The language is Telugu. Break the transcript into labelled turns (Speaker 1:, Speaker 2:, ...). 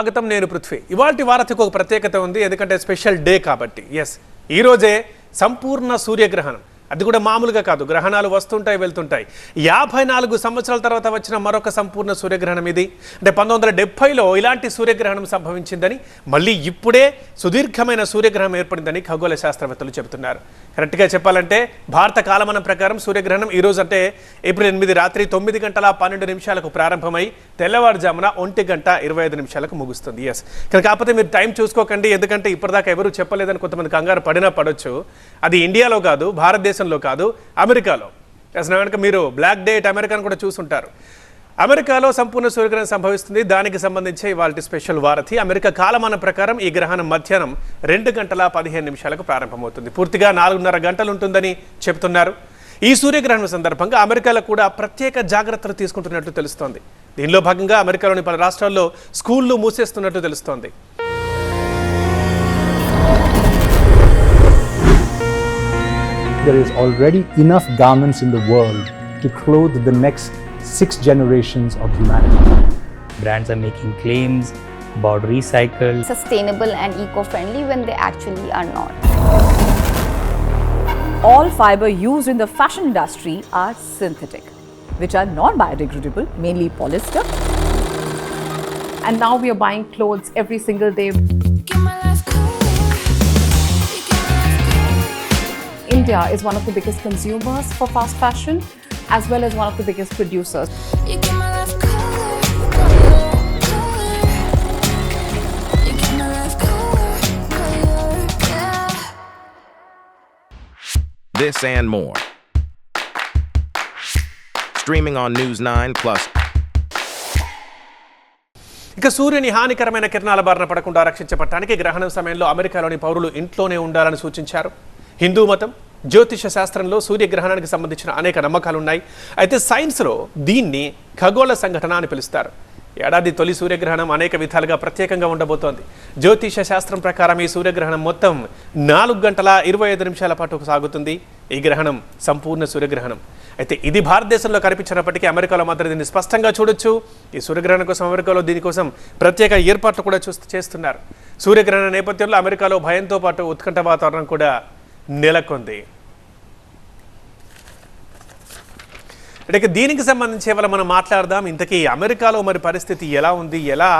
Speaker 1: స్వాగతం నేను పృథ్వీ. ఇవాళ వారతికి ఒక ప్రత్యేకత ఉంది ఎందుకంటే స్పెషల్ డే కాబట్టి. ఎస్ ఈరోజే సంపూర్ణ సూర్యగ్రహణం. అది కూడా మామూలుగా కాదు. గ్రహణాలు వస్తుంటాయి వెళ్తుంటాయి. యాభై నాలుగు సంవత్సరాల తర్వాత వచ్చిన మరొక సంపూర్ణ సూర్యగ్రహణం ఇది. అంటే పంతొమ్మిది వందల ఇలాంటి సూర్యగ్రహణం సంభవించిందని మళ్ళీ ఇప్పుడే సుదీర్ఘమైన సూర్యగ్రహణం ఏర్పడిందని ఖగోళ శాస్త్రవేత్తలు చెబుతున్నారు. కరెక్ట్గా చెప్పాలంటే భారత కాలమానం ప్రకారం సూర్యగ్రహణం ఈ రోజు అంటే ఏప్రిల్ ఎనిమిది రాత్రి తొమ్మిది గంటల పన్నెండు నిమిషాలకు ప్రారంభమై తెల్లవారుజామున ఒంటి గంట ఇరవై ఐదు నిమిషాలకు ముగుస్తుంది. ఎస్ కానీ కాకపోతే మీరు టైం చూసుకోకండి ఎందుకంటే ఇప్పటిదాకా ఎవరు చెప్పలేదని కొంతమంది కంగారు పడినా పడొచ్చు. అది ఇండియాలో కాదు భారతదేశం భారతదేశంలో కాదు అమెరికాలో. ఎస్ మీరు బ్లాక్ డేట్ అమెరికాను కూడా చూసుంటారు. అమెరికాలో సంపూర్ణ సూర్యగ్రహణం సంభవిస్తుంది. దానికి సంబంధించి ఇవాళ స్పెషల్ వారధి. అమెరికా కాలమాన ప్రకారం ఈ గ్రహణం మధ్యాహ్నం రెండు గంటల పదిహేను నిమిషాలకు ప్రారంభమవుతుంది. పూర్తిగా నాలుగున్నర గంటలు ఉంటుందని చెబుతున్నారు ఈ సూర్యగ్రహణం సందర్భంగా అమెరికాలో కూడా ప్రత్యేక జాగ్రత్తలు తీసుకుంటున్నట్లు తెలుస్తోంది. దీనిలో భాగంగా అమెరికాలోని పలు రాష్ట్రాల్లో స్కూళ్ళు మూసేస్తున్నట్లు తెలుస్తోంది.
Speaker 2: There is already enough garments in the world to clothe the next six generations of humanity.
Speaker 3: brands are making claims about recycled
Speaker 4: sustainable and eco-friendly when they actually are not.
Speaker 5: all fiber used in the fashion industry are synthetic, which are non biodegradable, mainly polyester.
Speaker 6: and now we are buying clothes every single day. India is one of the biggest consumers for fast fashion as well as one of the biggest producers.
Speaker 7: This and more. Streaming on News 9 Plus.
Speaker 1: ఇక సూర్యుని హానికరమైన కిరణాల బారిన పడకుండా రక్షించబడటానికి గ్రహణం సమయంలో అమెరికాలోని పౌరులు ఇంట్లోనే ఉండాలని సూచించారు హిందూ మతం జ్యోతిష శాస్త్రంలో సూర్యగ్రహణానికి సంబంధించిన అనేక నమ్మకాలు ఉన్నాయి అయితే సైన్స్లో దీన్ని ఖగోళ సంఘటన అని పిలుస్తారు. ఏడాది తొలి సూర్యగ్రహణం అనేక విధాలుగా ప్రత్యేకంగా ఉండబోతోంది. జ్యోతిష శాస్త్రం ప్రకారం ఈ సూర్యగ్రహణం మొత్తం నాలుగు గంటల ఇరవై ఐదు నిమిషాల పాటు సాగుతుంది. ఈ గ్రహణం సంపూర్ణ సూర్యగ్రహణం. అయితే ఇది భారతదేశంలో కనిపించినప్పటికీ అమెరికాలో మాత్రం దీన్ని స్పష్టంగా చూడొచ్చు. ఈ సూర్యగ్రహణం కోసం అమెరికాలో దీనికోసం ప్రత్యేక ఏర్పాట్లు కూడా చూస్తూ చేస్తున్నారు. సూర్యగ్రహణ నేపథ్యంలో అమెరికాలో భయంతో పాటు ఉత్కంఠ వాతావరణం కూడా నెలకొంది. అంటే ఇక దీనికి సంబంధించి ఇవాళ మనం మాట్లాడదాం? ఇంతకీ అమెరికాలో మరి పరిస్థితి ఎలా ఉంది? ఎలా